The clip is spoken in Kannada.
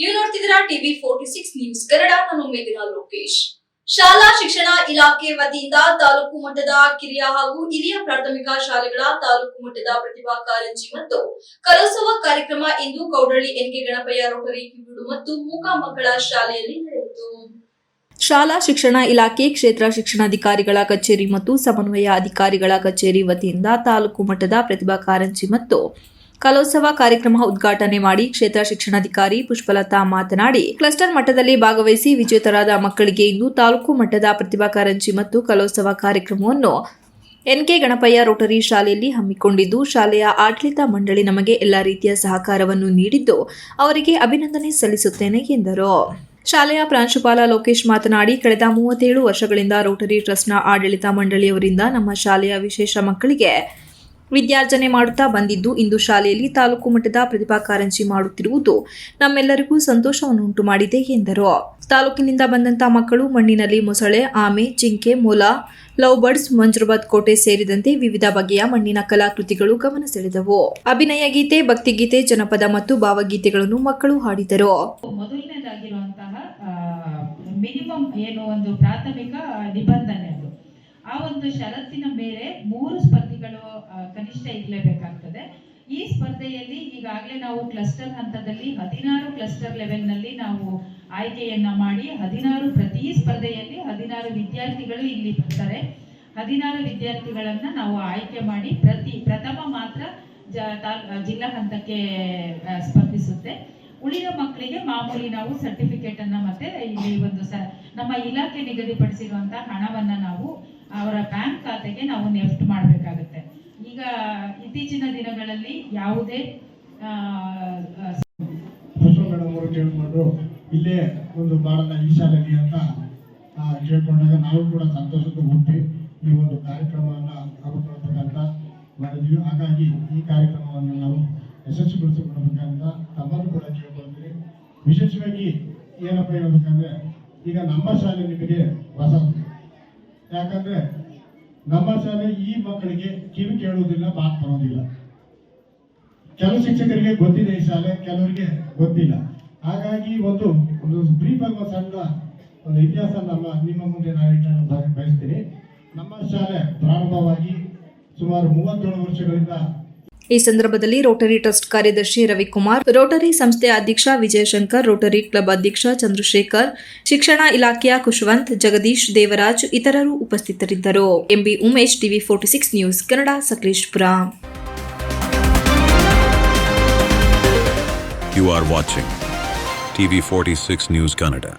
ನೀವು ನೋಡ್ತಿದ್ದೀರಾ TV forty six news, Kannada ನಾನು ಮೇಘನಾ ಲೋಕೇಶ್. ಶಾಲಾ ಶಿಕ್ಷಣ ಇಲಾಖೆ ವತಿಯಿಂದ ತಾಲೂಕು ಮಟ್ಟದ ಕಿರಿಯ ಹಾಗೂ ಹಿರಿಯ ಪ್ರಾಥಮಿಕ ಶಾಲೆಗಳ ತಾಲೂಕು ಮಟ್ಟದ ಪ್ರತಿಭಾ ಕಾರಂಜಿ ಮತ್ತು ಕಲೋತ್ಸವ ಕಾರ್ಯಕ್ರಮ ಇಂದು ಕೌಡಳ್ಳಿ ಎನ್ಕೆ ಗಣಪಯ್ಯ, ರೋಟರಿ ಕಿವಿಡು ಮತ್ತು ಮೂಕ ಮಕ್ಕಳ ಶಾಲೆಯಲ್ಲಿ ನಡೆಯಿತು. ಶಾಲಾ ಶಿಕ್ಷಣ ಇಲಾಖೆ ಕ್ಷೇತ್ರ ಶಿಕ್ಷಣಾಧಿಕಾರಿಗಳ ಕಚೇರಿ ಮತ್ತು ಸಮನ್ವಯ ಅಧಿಕಾರಿಗಳ ಕಚೇರಿ ವತಿಯಿಂದ ತಾಲೂಕು ಮಟ್ಟದ ಪ್ರತಿಭಾ ಕಾರಂಜಿ ಮತ್ತು ಕಲೋತ್ಸವ ಕಾರ್ಯಕ್ರಮ ಉದ್ಘಾಟನೆ ಮಾಡಿ ಕ್ಷೇತ್ರ ಶಿಕ್ಷಣಾಧಿಕಾರಿ ಪುಷ್ಪಲತಾ ಮಾತನಾಡಿ, ಕ್ಲಸ್ಟರ್ ಮಟ್ಟದಲ್ಲಿ ಭಾಗವಹಿಸಿ ವಿಜೇತರಾದ ಮಕ್ಕಳಿಗೆ ಇಂದು ತಾಲೂಕು ಮಟ್ಟದ ಪ್ರತಿಭಾ ಕಾರಂಜಿ ಮತ್ತು ಕಲೋತ್ಸವ ಕಾರ್ಯಕ್ರಮವನ್ನು ಎನ್ಕೆ ಗಣಪಯ್ಯ ರೋಟರಿ ಶಾಲೆಯಲ್ಲಿ ಹಮ್ಮಿಕೊಂಡಿದ್ದು, ಶಾಲೆಯ ಆಡಳಿತ ಮಂಡಳಿ ನಮಗೆ ಎಲ್ಲ ರೀತಿಯ ಸಹಕಾರವನ್ನು ನೀಡಿದ್ದು, ಅವರಿಗೆ ಅಭಿನಂದನೆ ಸಲ್ಲಿಸುತ್ತೇನೆ ಎಂದರು. ಶಾಲೆಯ ಪ್ರಾಂಶುಪಾಲ ಲೋಕೇಶ್ ಮಾತನಾಡಿ, ಕಳೆದ ಮೂವತ್ತೇಳು ವರ್ಷಗಳಿಂದ ರೋಟರಿ ಟ್ರಸ್ಟ್ನ ಆಡಳಿತ ಮಂಡಳಿಯವರಿಂದ ನಮ್ಮ ಶಾಲೆಯ ವಿಶೇಷ ಮಕ್ಕಳಿಗೆ ವಿದ್ಯಾರ್ಜನೆ ಮಾಡುತ್ತಾ ಬಂದಿದ್ದು ಇಂದು ಶಾಲೆಯಲ್ಲಿ ತಾಲೂಕು ಮಟ್ಟದ ಪ್ರತಿಭಾ ಕಾರಂಜಿ ಮಾಡುತ್ತಿರುವುದು ನಮ್ಮೆಲ್ಲರಿಗೂ ಸಂತೋಷವನ್ನು ಉಂಟು ಮಾಡಿದೆ ಎಂದರು. ತಾಲೂಕಿನಿಂದ ಬಂದಂತಹ ಮಕ್ಕಳು ಮಣ್ಣಿನಲ್ಲಿ ಮೊಸಳೆ, ಆಮೆ ಜಿಂಕೆ ಮೊಲ, ಲವ್ ಬರ್ಡ್ಸ್ ಮಂಜ್ರಬಾದ್ ಕೋಟೆ ಸೇರಿದಂತೆ ವಿವಿಧ ಬಗೆಯ ಮಣ್ಣಿನ ಕಲಾಕೃತಿಗಳು ಗಮನ ಸೆಳೆದವು. ಅಭಿನಯ ಗೀತೆ ಭಕ್ತಿಗೀತೆ ಜನಪದ ಮತ್ತು ಭಾವಗೀತೆಗಳನ್ನು ಮಕ್ಕಳು ಹಾಡಿದರು. ಮಿನಿಮಮ್ ಏನು ಒಂದು ಪ್ರಾಥಮಿಕ ನಿಬಂಧನೆ ಅದು. ಆ ಒಂದು ಷರತ್ತಿನ ಮೇಲೆ ಮೂರು ಸ್ಪರ್ಧಿಗಳು ಕನಿಷ್ಠ ಇರಲೇಬೇಕಾಗ್ತದೆ. ಈ ಸ್ಪರ್ಧೆಯಲ್ಲಿ ಈಗಾಗಲೇ ನಾವು ಕ್ಲಸ್ಟರ್ ಹಂತದಲ್ಲಿ ಹದಿನಾರು ಕ್ಲಸ್ಟರ್ ಲೆವೆಲ್ನಲ್ಲಿ ನಾವು ಆಯ್ಕೆಯನ್ನ ಮಾಡಿ, ಹದಿನಾರು ಪ್ರತಿ ಸ್ಪರ್ಧೆಯಲ್ಲಿ ಹದಿನಾರು ವಿದ್ಯಾರ್ಥಿಗಳು ಇಲ್ಲಿ ಬರ್ತಾರೆ. ಹದಿನಾರು ವಿದ್ಯಾರ್ಥಿಗಳನ್ನ ನಾವು ಆಯ್ಕೆ ಮಾಡಿ ಪ್ರತಿ, ಪ್ರಥಮ ಮಾತ್ರ ಜಿಲ್ಲಾ ಹಂತಕ್ಕೆ ಸ್ಪರ್ಧಿಸುತ್ತೆ. ಉಳಿದ ಮಕ್ಕಳಿಗೆ ಮಾಮೂಲಿ ನಾವು ಸರ್ಟಿಫಿಕೇಟ್ ಅನ್ನ ಮತ್ತೆ ಇಲ್ಲಿ ಒಂದು ಸ, ನಮ್ಮ ಇಲಾಖೆ ನಿಗದಿಪಡಿಸಿರುವಂತಹ ಹಣವನ್ನ ನಾವು ಅವರ ಬ್ಯಾಂಕ್ ಖಾತೆಗೆ ನಾವು ನೆಫ್ಟ್ ಮಾಡಬೇಕಾಗುತ್ತೆ. ಈಗ ಇತ್ತೀಚಿನ ದಿನಗಳಲ್ಲಿ ಯಾವುದೇ ಅವರು ಕೇಳ್ಕೊಂಡು ಇಲ್ಲೇ ಒಂದು ಮಾಡೋಣ ಈ ಅಂತ ಕೇಳ್ಕೊಂಡಾಗ ನಾವು ಕೂಡ ಸಂತೋಷದ ಹುಟ್ಟಿ ಈ ಒಂದು ಕಾರ್ಯಕ್ರಮವನ್ನು ಹಮ್ಮಿಕೊಳ್ಬೇಕಂತ ಮಾಡಿದ್ವಿ. ಹಾಗಾಗಿ ಈ ಕಾರ್ಯಕ್ರಮವನ್ನು ನಾವು ಯಶಸ್ವಿಗೊಳಿಸಿಕೊಡ್ಬೇಕಂತ ತಮ್ಮನ್ನು ಕೂಡ ಕೇಳ್ಕೊಳ್ತೀವಿ ವಿಶೇಷವಾಗಿ ಏನಪ್ಪ ಹೇಳ್ಬೇಕಂದ್ರೆ ಈಗ ನಮ್ಮ ಶಾಲೆ ನಿಮಗೆ ಹೊಸ ಯಾಕಂದ್ರೆ ನಮ್ಮ ಶಾಲೆ ಈ ಮಕ್ಕಳಿಗೆ ಕಿವಿ ಕೇಳುವುದಿಲ್ಲ, ಮಾತು ಬರೋದಿಲ್ಲ. ಕೆಲವು ಶಿಕ್ಷಕರಿಗೆ ಗೊತ್ತಿದೆ ಈ ಶಾಲೆ, ಕೆಲವರಿಗೆ ಗೊತ್ತಿಲ್ಲ. ಹಾಗಾಗಿ ಒಂದು ಒಂದು ಬ್ರೀಫ್ ಆಗಿ ಸಣ್ಣ ಒಂದು ಇತಿಹಾಸ ನಮ್ಮ ನಿಮ್ಮ ಮುಂದೆ ನಾನು ಇಟ್ಟನ್ನು ಬಯ- ಬಯಸ್ತೀನಿ. ನಮ್ಮ ಶಾಲೆ ಪ್ರಾರಂಭವಾಗಿ ಸುಮಾರು ಮೂವತ್ತೇಳು ವರ್ಷಗಳಿಂದ ಈ ಸಂದರ್ಭದಲ್ಲಿ ರೋಟರಿ ಟ್ರಸ್ಟ್ ಕಾರ್ಯದರ್ಶಿ ರವಿಕುಮಾರ್, ರೋಟರಿ ಸಂಸ್ಥೆ ಅಧ್ಯಕ್ಷ ವಿಜಯಶಂಕರ್, ರೋಟರಿ ಕ್ಲಬ್ ಅಧ್ಯಕ್ಷ ಚಂದ್ರಶೇಖರ್, ಶಿಕ್ಷಣ ಇಲಾಖೆಯ ಕುಶವಂತ್, ಜಗದೀಶ್ ದೇವರಾಜ್ ಇತರರು ಉಪಸ್ಥಿತರಿದ್ದರು MB Umesh, TV forty six news, Kannada, Sakleshpur You are watching TV46 News Kannada.